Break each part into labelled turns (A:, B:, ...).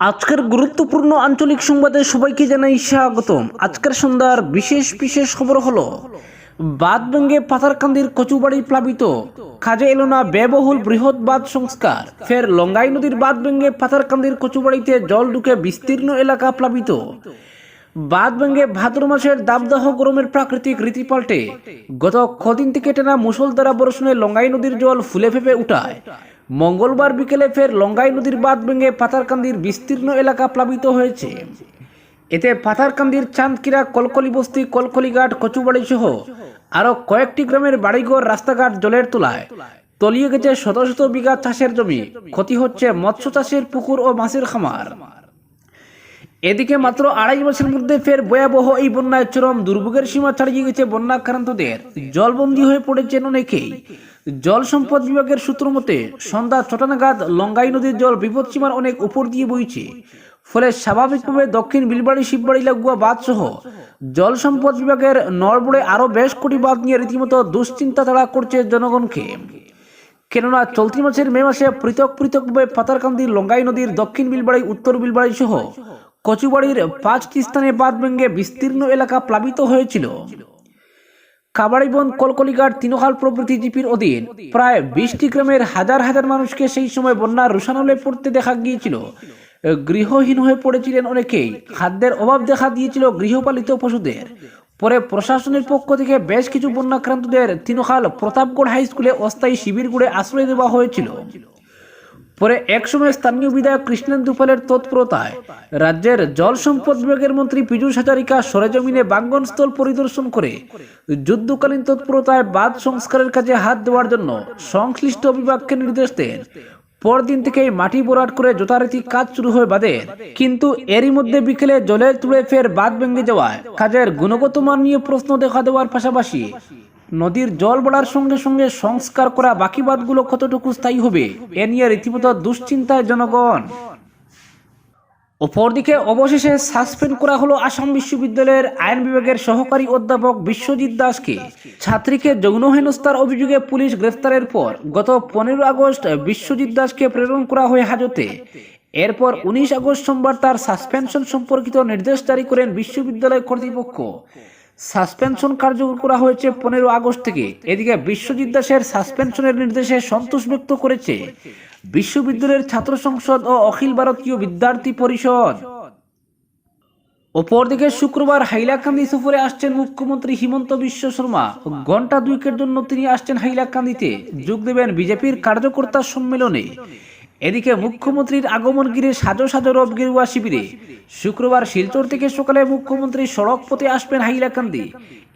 A: আজকের গুরুত্বপূর্ণ আঞ্চলিক সংবাদে সবাইকে জানাই স্বাগতম। আজকের সন্ধ্যার বিশেষ বিশেষ খবর হলো, বাদ ভেঙ্গে পাথারকান্দির কচুবাড়ি প্লাবিত। কাজে এলো না ব্যয়বহুল বৃহৎ বাঁধ সংস্কার। ফের লঙ্গাই নদীর বাঁধ ভেঙ্গে পাথারকান্দির কচুবাড়িতে জল ঢুকে বিস্তীর্ণ এলাকা প্লাবিত। বাদ ভেঙ্গে ভাদ্র মাসের দাবদাহ গরমের প্রাকৃতিক রীতি পাল্টে। গত কদিন থেকে টানা মুসলধারা বর্ষণে লঙ্গাই নদীর জল ফুলে ফেপে উঠায়। মঙ্গলবার বিকেলে ফের লঙ্গাই নদীর বাঁধ ভেঙে পাথারকান্দির বিস্তীর্ণ এলাকা প্লাবিত হয়েছে। এতে পাথারকান্দির চাঁদকিরা, কলকলি বস্তি, কলকলিঘাট, কচুবাড়ি সহ আরও কয়েকটি গ্রামের বাড়িঘর, রাস্তাঘাট জলের তোলায় তলিয়ে গেছে শত শত বিঘা চাষের জমি। ক্ষতি হচ্ছে মৎস্য চাষের পুকুর ও মাছের খামার। এদিকে মাত্র আড়াই মাসের মধ্যে ফের ভয়াবহ এই বন্যায় চরম দুর্ভোগের সীমা ছাড়িয়ে গেছে বন্যাক্রান্তদের। জলবন্দী হয়ে পড়েছেন অনেকেই জল সম্পদ বিভাগের সূত্র মতে, সন্ধ্যা ছটা নাগাদ লঙ্গাই নদীর জল বিপদসীমার অনেক উপর দিয়ে বইছে। ফলে স্বাভাবিকভাবে দক্ষিণ বিলবাড়ি, শিববাড়ি, লাগুয়া বাঁধ সহ জল সম্পদ বিভাগের নড়বড়ে আরও বেশ কোটি বাঁধ নিয়ে রীতিমতো দুশ্চিন্তা তাড়া করছে জনগণকে। কেননা চলতি মাসের মে মাসে পৃথক পৃথকভাবে পাতারকান্দি, লঙ্গাই নদীর দক্ষিণ বিলবাড়ি, উত্তর বিলবাড়ি সহ কচুবাড়ির পাঁচটি স্থানে বাঁধ ভেঙে বিস্তীর্ণ এলাকা প্লাবিত হয়েছিল। কাবাড়িবন কলকলিঘাট তিনহাল প্রভৃতি জিপির অধীন। প্রায় বিশটি গ্রামের হাজার হাজার মানুষকে সেই সময় বন্যার রুশানলে পড়তে দেখা গিয়েছিল। গৃহহীন হয়ে পড়েছিলেন অনেকেই। খাদ্যের অভাব দেখা দিয়েছিল গৃহপালিত পশুদের। পরে প্রশাসনের পক্ষ থেকে বেশ কিছু বন্যাক্রান্তদের তিনখাল প্রতাপগড় হাই স্কুলে অস্থায়ী শিবির শিবিরগুড়ে আশ্রয় দেওয়া হয়েছিল। পরে একসময় স্থানীয় বিধায়ক কৃষ্ণেন্দু পালের তৎপরতায় রাজ্যের জল সম্পদ বিভাগের মন্ত্রী পীযূষ হাজারিকা সরেজমিনে বাঙ্গনস্থল পরিদর্শন করে যুদ্ধকালীন তৎপরতায় বাঁধ সংস্কারের কাজে হাত দেওয়ার জন্য সংশ্লিষ্ট বিভাগকে নির্দেশ দেন। পরদিন থেকেই মাটি ভরাট করে যথারীতি কাজ শুরু হয় বাঁধের কিন্তু এরই মধ্যে বিকেলে জলের তুলে ফের বাঁধ ভেঙে যাওয়ায় কাজের গুণগত মান নিয়ে প্রশ্ন দেখা দেওয়ার পাশাপাশি নদীর জল বাড়ার সঙ্গে সঙ্গে সংস্কার করা বাকি বাঁধগুলো কতটুকু স্থায়ী হবে? এ নিয়ে রীতিমতো দুশ্চিন্তায় জনগণ। অপরদিকে অবশেষে সাসপেন্ড করা হলো আসাম বিশ্ববিদ্যালয়ের আইন বিভাগের সহকারী অধ্যাপক বিশ্বজিৎ দাসকে। ছাত্রীকে যৌন হেনস্থার অভিযোগে পুলিশ গ্রেফতারের পর গত পনেরো আগস্ট বিশ্বজিৎ দাসকে প্রেরণ করা হয় হাজতে। এরপর উনিশ আগস্ট সোমবার তার সাসপেনশন সম্পর্কিত নির্দেশ জারি করেন বিশ্ববিদ্যালয় কর্তৃপক্ষ। সাসপেনশন কার্যকর করা হয়েছে পনেরো আগস্ট থেকে। এদিকে বিশ্বজিৎ দাসের সাসপেনশনের নির্দেশে সন্তোষ ব্যক্ত করেছে বিশ্ববিদ্যালয়ের ছাত্র সংসদ ও অখিল ভারতীয় বিদ্যার্থী পরিষদ। অপরদিকে শুক্রবার হাইলাকান্দি সফরে আসছেন মুখ্যমন্ত্রী হিমন্ত বিশ্ব শর্মা। ঘণ্টা দুইকের জন্য তিনি আসছেন হাইলাকান্দিতে। যোগ দেবেন বিজেপির কার্যকর্তা সম্মেলনে। এদিকে মুখ্যমন্ত্রীর আগমন ঘিরে সাজো সাজো রব গেরুয়া শিবিরে। শুক্রবার শিলচর থেকে সকালে মুখ্যমন্ত্রী সড়ক পথে আসবেন হাইলাকান্দি।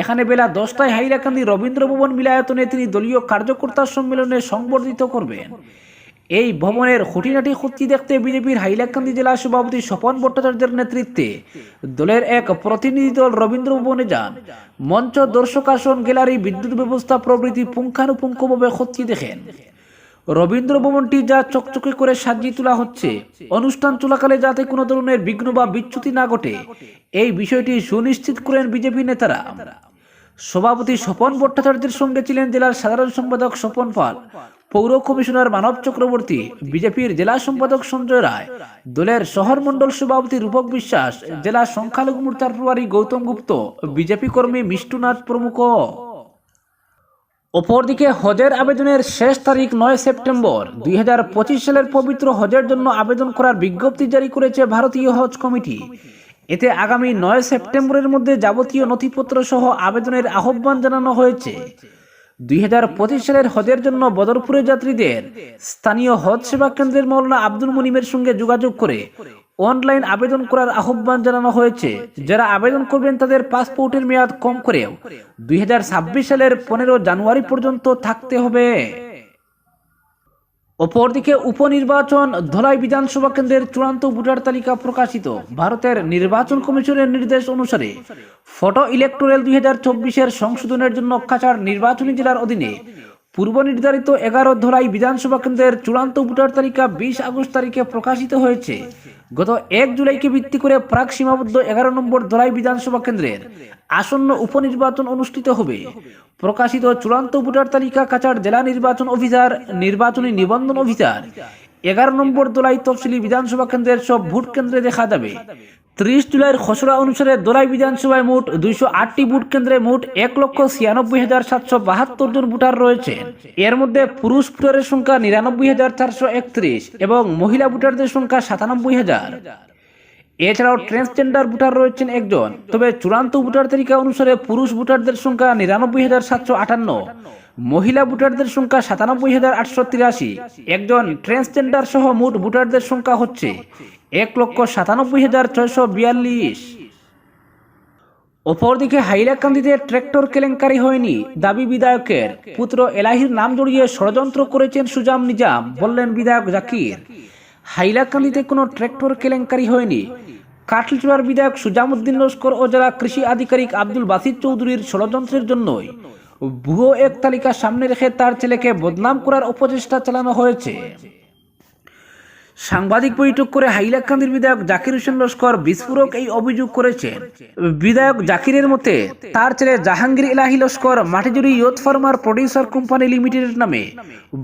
A: এখানে বেলা দশটায় হাইলাকান্দি রবীন্দ্র ভবন মিলায়তনে তিনি দলীয় কার্যকর্তা সম্মেলনে সংবর্ধিত করবেন। এই ভবনের খুঁটিনাটি খুঁটি দেখতে বিজেপির হাইলাকান্দি জেলা সভাপতি স্বপন ভট্টাচার্যের নেতৃত্বে দলের এক প্রতিনিধি দল রবীন্দ্র ভবনে যান। মঞ্চ দর্শক আসন গ্যালারি বিদ্যুৎ ব্যবস্থা প্রভৃতি পুঙ্খানুপুঙ্খভাবে খতিয়ে দেখেন। রবীন্দ্র ভবনটি যা চকচকে করে সাজিয়ে তোলা হচ্ছে, অনুষ্ঠান চলাকালে যাতে কোনো ধরনের বিঘ্ন বা বিচ্যুতি না ঘটে, এই বিষয়টি সুনিশ্চিত করেন বিজেপি নেতারা। সভাপতি স্বপন ভট্টাচার্যের সঙ্গে ছিলেন জেলার সাধারণ সম্পাদক স্বপন পাল, পৌর কমিশনার মানব চক্রবর্তী, বিজেপির জেলা সম্পাদক সঞ্জয় রায়, দলের শহর মন্ডল সভাপতি রূপক বিশ্বাস, জেলা সংখ্যালঘু মোর্চার প্রভারী গৌতম গুপ্ত, বিজেপি কর্মী মিষ্টুনাথ প্রমুখ। অপরদিকে হজের আবেদনের শেষ তারিখ নয় সেপ্টেম্বর দুই হাজার পঁচিশ সালের পবিত্র হজের জন্য আবেদন করার বিজ্ঞপ্তি জারি করেছে ভারতীয় হজ কমিটি। এতে আগামী নয় সেপ্টেম্বরের মধ্যে যাবতীয় নথিপত্র সহ আবেদনের আহ্বান জানানো হয়েছে। দুই হাজার পঁচিশ সালের হজের জন্য বদরপুরের যাত্রীদের স্থানীয় হজ সেবা কেন্দ্রের মৌলানা আব্দুল মুনিমের সঙ্গে যোগাযোগ করে অনলাইন আবেদন করার আহ্বান জানানো হয়েছে। যারা আবেদন করবেন তাদের পাসপোর্টের মেয়াদ কম করেও দুই সালের পনেরো জানুয়ারি পর্যন্ত থাকতে হবে। অপরদিকে উপনির্বাচন ধলাই বিধানসভা কেন্দ্রের চূড়ান্ত ভোটার তালিকা প্রকাশিত। ভারতের নির্বাচন কমিশনের নির্দেশ অনুসারে ফটো ইলেকটোরাল দুই হাজার সংশোধনের জন্য কাছাড় নির্বাচনী জেলার অধীনে পূর্ব নির্ধারিত এগারো ধলাই বিধানসভা কেন্দ্রের চূড়ান্ত ভোটার তালিকা বিশ আগস্ট তারিখে প্রকাশিত হয়েছে। গত এক জুলাইকে ভিত্তি করে প্রাক সীমাবদ্ধ এগারো নম্বর ধলাই বিধানসভা কেন্দ্রের আসন্ন উপনির্বাচন অনুষ্ঠিত হবে। প্রকাশিত চূড়ান্ত ভোটার তালিকা কাছাড় জেলা নির্বাচন অফিসার, নির্বাচনী নিবন্ধন অফিসার, এগারো নম্বর দোলাই তফসিলি বিধানসভা কেন্দ্রের সব ভোট কেন্দ্রে দেখা যাবে। ত্রিশ জুলাইয়ের খসড়া অনুসারে দোলাই বিধানসভায় মোট দুইশো আটটি ভোট কেন্দ্রে মোট এক লক্ষ ছিয়ানব্বই হাজার সাতশো বাহাত্তর জন ভোটার রয়েছে। এর মধ্যে পুরুষ ভোটারের সংখ্যা নিরানব্বই হাজার চারশো একত্রিশ এবং মহিলা ভোটারদের সংখ্যা সাতানব্বই হাজার। এছাড়াও ট্রান্সজেন্ডার ভোটার রয়েছেন একজন। তবে চূড়ান্ত ভোটার তালিকা অনুসারে পুরুষ ভোটারদের সংখ্যা নিরানব্বই হাজার সাতশো আটান্ন, মহিলা ভোটারদের সংখ্যা সাতানব্বই হাজার আটশো তিরাশি। একজন ট্রান্সজেন্ডার সহ মোট ভোটারদের সংখ্যা হচ্ছে এক লক্ষ সাতানব্বই হাজার ছয়শো বিয়াল্লিশ। অপরদিকে হাইলাকান্দিতে ট্র্যাক্টর কেলেঙ্কারি হয়নি দাবি বিধায়কের। পুত্র এলাহির নাম জড়িয়ে ষড়যন্ত্র করেছেন সুজাম নিজাম, বললেন বিধায়ক জাকির। হাইলাকান্দিতে কোনো ট্র্যাক্টর কেলেঙ্কারি হয়নি। কাটলিচুড়ার বিধায়ক সুজামুদ্দিন লস্কর ও জেলা কৃষি আধিকারিক আব্দুল বাসির চৌধুরীর ষড়যন্ত্রের জন্যই ভুয়ো এক তালিকা সামনে রেখে তার ছেলেকে বদনাম করার উপচেষ্টা চালানো হয়েছে। সাংবাদিক বৈঠক করে হাইলাকান্দির বিধায়ক জাকির হোসেন লস্কর বিস্ফোরক এই অভিযোগ করেছেন বিধায়ক জাকিরের মতে, তার ছেলে জাহাঙ্গীর ইলাহি লস্কর মাটিজুড়ি ইয়ত ফার্মার প্রডিউসার কোম্পানি লিমিটেডের নামে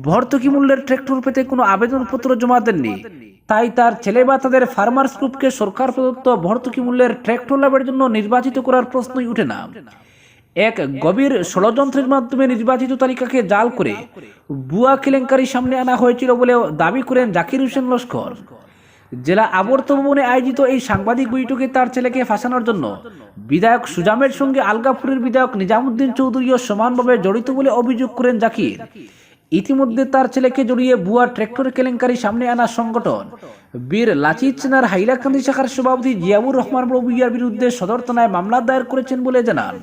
A: ভর্তুকি মূল্যের ট্র্যাক্টর পেতে কোনো আবেদনপত্র জমা দেননি। তাই তার ছেলে বা তাদের ফার্মার্স গ্রুপকে সরকার প্রদত্ত ভর্তুকি মূল্যের ট্র্যাক্টর লাভের জন্য নির্বাচিত করার প্রশ্নই উঠে না। এক গভীর ষড়যন্ত্রের মাধ্যমে নির্বাচিত তালিকাকে জাল করে বুয়া কেলেঙ্কারি সামনে আনা হয়েছিল বলেও দাবি করেন জাকির হোসেন লস্কর। জেলা আবর্ত ভবনে আয়োজিত এই সাংবাদিক বৈঠকে তার ছেলেকে ফাঁসানোর জন্য বিধায়ক সুজামের সঙ্গে আলগাপুরের বিধায়ক নিজামুদ্দিন চৌধুরীও সমানভাবে জড়িত বলে অভিযোগ করেন জাকির। ইতিমধ্যে তার ছেলেকে জড়িয়ে বুয়া ট্র্যাক্টর কেলেঙ্কারি সামনে আনা সংগঠন, বীর লাচিত সেনার হাইলাকান্দি শাখার সভাপতি জিয়াবুর রহমান বিরুদ্ধে সদর থানায় মামলা দায়ের করেছেন বলে জানান।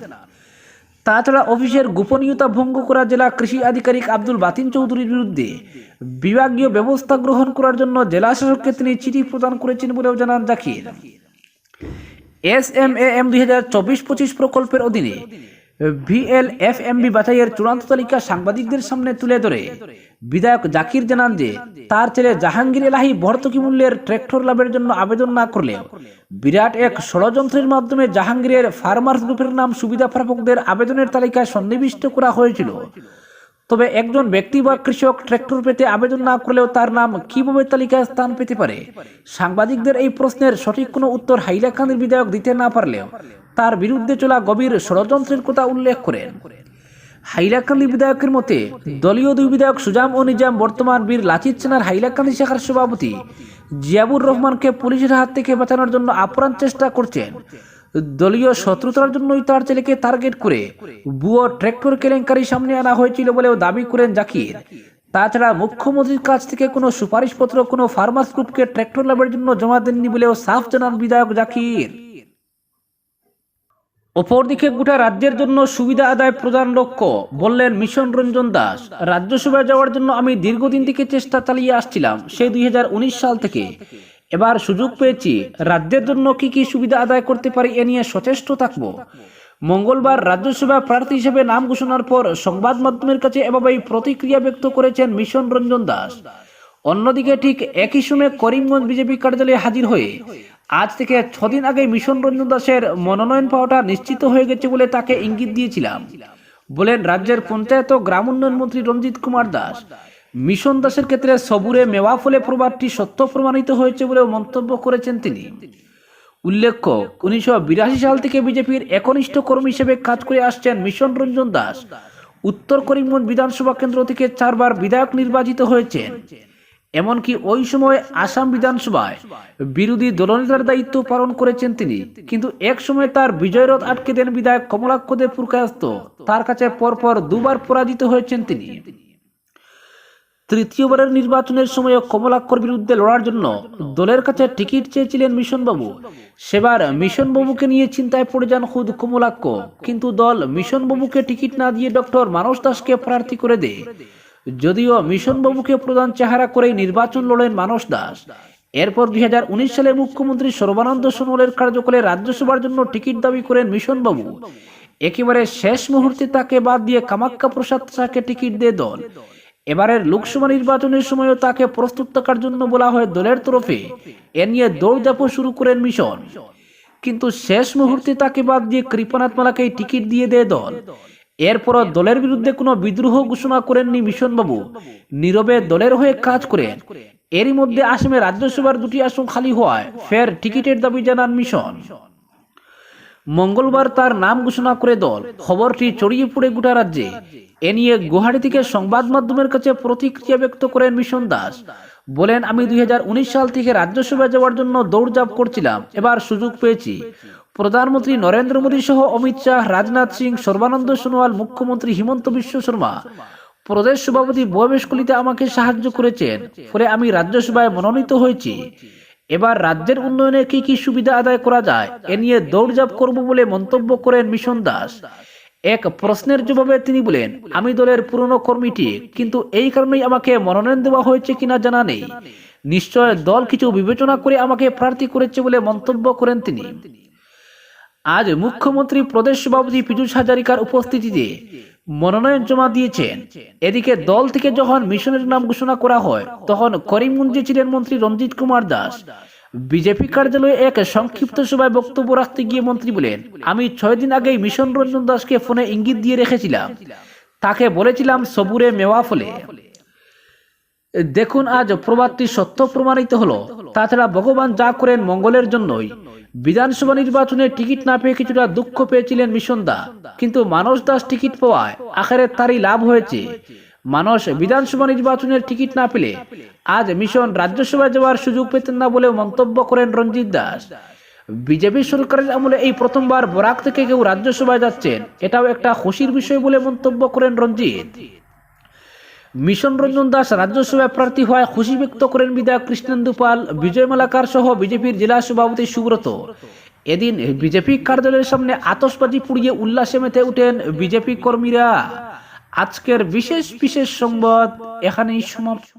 A: তাছাড়া অফিসের গোপনীয়তা ভঙ্গ করা জেলা কৃষি আধিকারিক আব্দুল বাতিন চৌধুরীর বিরুদ্ধে বিভাগীয় ব্যবস্থা গ্রহণ করার জন্য জেলা শাসককে তিনি চিঠি প্রদান করেছেন বলেও জানান Zakir. S M A M দুই হাজার চব্বিশ পঁচিশ প্রকল্পের অধীনে ভিএল এফ এমবি বাছাইয়ের চূড়ান্ত তালিকা সাংবাদিকদের সামনে তুলে ধরে। বিধায়ক জাকির জানান যে, তার ছেলে জাহাঙ্গীর এলাহি ভর্তুকি মূল্যের ট্র্যাক্টর লাভের জন্য আবেদন না করলেও বিরাট এক ষড়যন্ত্রের মাধ্যমে জাহাঙ্গীরের ফার্মার্স গ্রুপের নাম সুবিধা প্রাপকদের আবেদনের তালিকায় সন্নিবিষ্ট করা হয়েছিল। তবে একজন ব্যক্তি বা কৃষক ট্র্যাক্টর পেতে আবেদন না করলেও তার নাম কীভাবে তালিকায় স্থান পেতে পারে? সাংবাদিকদের এই প্রশ্নের সঠিক কোনো উত্তর হাইলাকান্দির বিধায়ক দিতে না পারলেও তার বিরুদ্ধে চলা গভীর ষড়যন্ত্রের কথা উল্লেখ করেন। হাইলাকান্দি বিধায়কের মতে, দলীয় দুই বিধায়ক সুজাম ও নিজাম বর্তমান বীর লাচিত সেনার হাইলাকান্দি শাখার সভাপতি জিয়াবুর রহমানকে পুলিশের হাত থেকে বাঁচানোর জন্য আপ্রাণ চেষ্টা করছেন। দলীয় শত্রুতার জন্যই তার ছেলেকে টার্গেট করে বুয়ো ট্র্যাক্টর কেলেঙ্কারি সামনে আনা হয়েছিল বলেও দাবি করেন জাকির। তাছাড়া মুখ্যমন্ত্রীর কাছ থেকে কোনো সুপারিশপত্র, কোনো ফার্মাস গ্রুপকে ট্র্যাক্টর লাভের জন্য জমা দেননি বলেও সাফ জানান বিধায়ক জাকির। অপরদিকে গোটা রাজ্যের জন্য সুবিধা আদায় প্রদান লক্ষ্য, বললেন মিশন রঞ্জন দাস, রাজ্যসভায় যাওয়ার জন্য আমি দীর্ঘদিন থেকে চেষ্টা চালিয়ে আসছিলাম, সেই দুই হাজার উনিশ সাল থেকে। এবার সুযোগ পেয়েছি রাজ্যের জন্য কি কি সুবিধা আদায় করতে পারি এ নিয়ে সচেষ্ট থাকব। মঙ্গলবার রাজ্যসভা প্রার্থী হিসেবে নাম ঘোষণার পর সংবাদ মাধ্যমের কাছে এভাবেই প্রতিক্রিয়া ব্যক্ত করেছেন মিশন রঞ্জন দাস। অন্যদিকে ঠিক একই সময়ে করিমগঞ্জ বিজেপি কার্যালয়ে হাজির হয়ে আজ থেকে ছদিন আগে মিশন রঞ্জন দাসের মনোনয়ন পাওয়াটা নিশ্চিত হয়ে গেছে বলে তাকে ইঙ্গিত দিয়েছিলাম। বলেন, রাজ্যের পঞ্চায়েত ও গ্রাম উন্নয়ন মন্ত্রী রঞ্জিত কুমার দাস মিশন দাসের ক্ষেত্রে সবুরে মেওয়া ফলে প্রবাদটি সত্য প্রমাণিত হয়েছে বলেও মন্তব্য করেছেন তিনি। উল্লেখ্য, উনিশশো বিরাশি সাল থেকে বিজেপির একনিষ্ঠ কর্মী হিসেবে কাজ করে আসছেন মিশন রঞ্জন দাস। উত্তর করিমগঞ্জ বিধানসভা কেন্দ্র থেকে চারবার বিধায়ক নির্বাচিত হয়েছেন। এমনকি ওই সময় আসাম বিধানসভায় বিরোধী দলনেতার দায়িত্ব পালন করেছেন তিনি। কিন্তু এক সময় তার বিজয়রথ আটকে দেন বিধায়ক কমলাক্ষ দেব পুরকায়স্ত তার কাছে পরপর দুবার পরাজিত হয়েছেন তিনি। তৃতীয়বারের নির্বাচনের সময় কমলাক্ষর বিরুদ্ধে লড়ার জন্য দলের কাছে টিকিট চেয়েছিলেন মিশনবাবু। সেবার মিশনবাবুকে নিয়ে চিন্তায় পড়ে যান খুদ কমলাক্ষ কিন্তু দল মিশনবাবুকে টিকিট না দিয়ে ডক্টর মানস দাসকে প্রার্থী করে দেয়। যদিও মিশনবাবুকে প্রধান চেহারা করেই নির্বাচন লড়েন মানস দাস। এরপর দুই হাজার উনিশ সালে মুখ্যমন্ত্রী সর্বানন্দ সোনোয়ালের কার্যকালে রাজ্যসভার জন্য টিকিট দাবি করেন মিশনবাবু। একেবারে শেষ মুহূর্তে তাকে বাদ দিয়ে কামাক্কা প্রসাদ শাহকে টিকিট দেয় দল। এবারের লোকসভা নির্বাচনের সময়ও তাকে প্রস্তুত থাকার জন্য বলা হয় দলের তরফে। এ নিয়ে দৌড়দাপো শুরু করেন মিশন। কিন্তু শেষ মুহূর্তে তাকে বাদ দিয়ে কৃপনাথ মালাকে টিকিট দিয়ে দেয় দল। এরপর দলের বিরুদ্ধে কোনো বিদ্রোহ ঘোষণা করেননি মিশনবাবু। নীরবে দলের হয়ে কাজ করেন। এরই মধ্যে আসামে রাজ্যসভার দুটি আসন খালি হওয়ায় ফের টিকিটের দাবি জানান মিশন। মঙ্গলবার তার নাম ঘোষণা করে দল। খবরটি ছড়িয়ে পড়ে গোটা রাজ্যে। এ নিয়ে গুয়াহাটি থেকে সংবাদ মাধ্যমের কাছে প্রতিক্রিয়া ব্যক্ত করেন মিশন দাস। বলেন, আমি দুই হাজার উনিশ সাল থেকে রাজ্যসভায় যাওয়ার জন্য দৌড়ঝাঁপ করছিলাম। এবার সুযোগ পেয়েছি। প্রধানমন্ত্রী নরেন্দ্র মোদী সহ অমিত শাহ, রাজনাথ সিং, সর্বানন্দ সোনোয়াল, মুখ্যমন্ত্রী হিমন্ত বিশ্ব শর্মা প্রদেশ সভাপতি ভবেশ কলিতা আমাকে সাহায্য করেছেন। ফলে আমি রাজ্যসভায় মনোনীত হয়েছি। এবার রাজ্যের উন্নয়নে কি কি সুবিধা আদায় করা যায়, এ নিয়ে দৌড়ঝাঁপ করব বলে মন্তব্য করেন মিশন দাস। এক প্রশ্নের জবাবে তিনি বলেন, আমি দলের পুরনো কর্মীটি, কিন্তু এই কারণেই আমাকে মনোনয়ন দেওয়া হয়েছে কিনা জানা নেই। নিশ্চয় দল কিছু বিবেচনা করে আমাকে প্রার্থী করেছে বলে মন্তব্য করেন তিনি। আজ মুখ্যমন্ত্রী প্রদেশ সভাপতি পীযুষ হাজারিকার উপস্থিতিতে মনোনয়ন জমা দিয়েছেন এদিকে দল থেকে যখন মিশনের নাম ঘোষণা করা হয়, তখন করিমগঞ্জে ছিলেন মন্ত্রী রঞ্জিত কুমার দাস। বিজেপি কার্যালয়ে এক সংক্ষিপ্ত সভায় বক্তব্য রাখতে গিয়ে মন্ত্রী বলেন, আমি ছয় দিন আগেই মিশন রঞ্জন দাসকে ফোনে ইঙ্গিত দিয়ে রেখেছিলাম। তাকে বলেছিলাম সবুরে মেওয়া ফলে। দেখুন, আজ প্রবাদটি সত্য প্রমাণিত হলো। তাছাড়া ভগবান যা করেন মঙ্গলের জন্যই। বিধানসভা নির্বাচনে টিকিট না পেয়ে কিছুটা দুঃখ পেয়েছিলেন মিশন দা কিন্তু মানস দাস টিকিট পাওয়ায় আখেরে তারই লাভ হয়েছে। মানুষ বিধানসভা নির্বাচনের টিকিট না পেলে আজ মিশন রাজ্যসভায় যাওয়ার সুযোগ পেতেন না বলে মন্তব্য করেন রঞ্জিত দাস। বিজেপি সরকারের আমলে এই প্রথমবার বরাক থেকে কেউ রাজ্যসভায় যাচ্ছেন, এটাও একটা খুশির বিষয় বলে মন্তব্য করেন রঞ্জিত। মিশন রঞ্জন দাস রাজ্যসভায় প্রার্থী হওয়ায় খুশি ব্যক্ত করেন বিধায়ক কৃষ্ণেন্দু পাল, বিজয় মালাকার সহ বিজেপির জেলা সভাপতি সুব্রত। এদিন বিজেপি কার্যালয়ের সামনে আতসবাজি পুড়িয়ে উল্লাসে মেতে উঠেন বিজেপি কর্মীরা। আজকের বিশেষ বিশেষ সংবাদ এখানেই সমাপ্ত।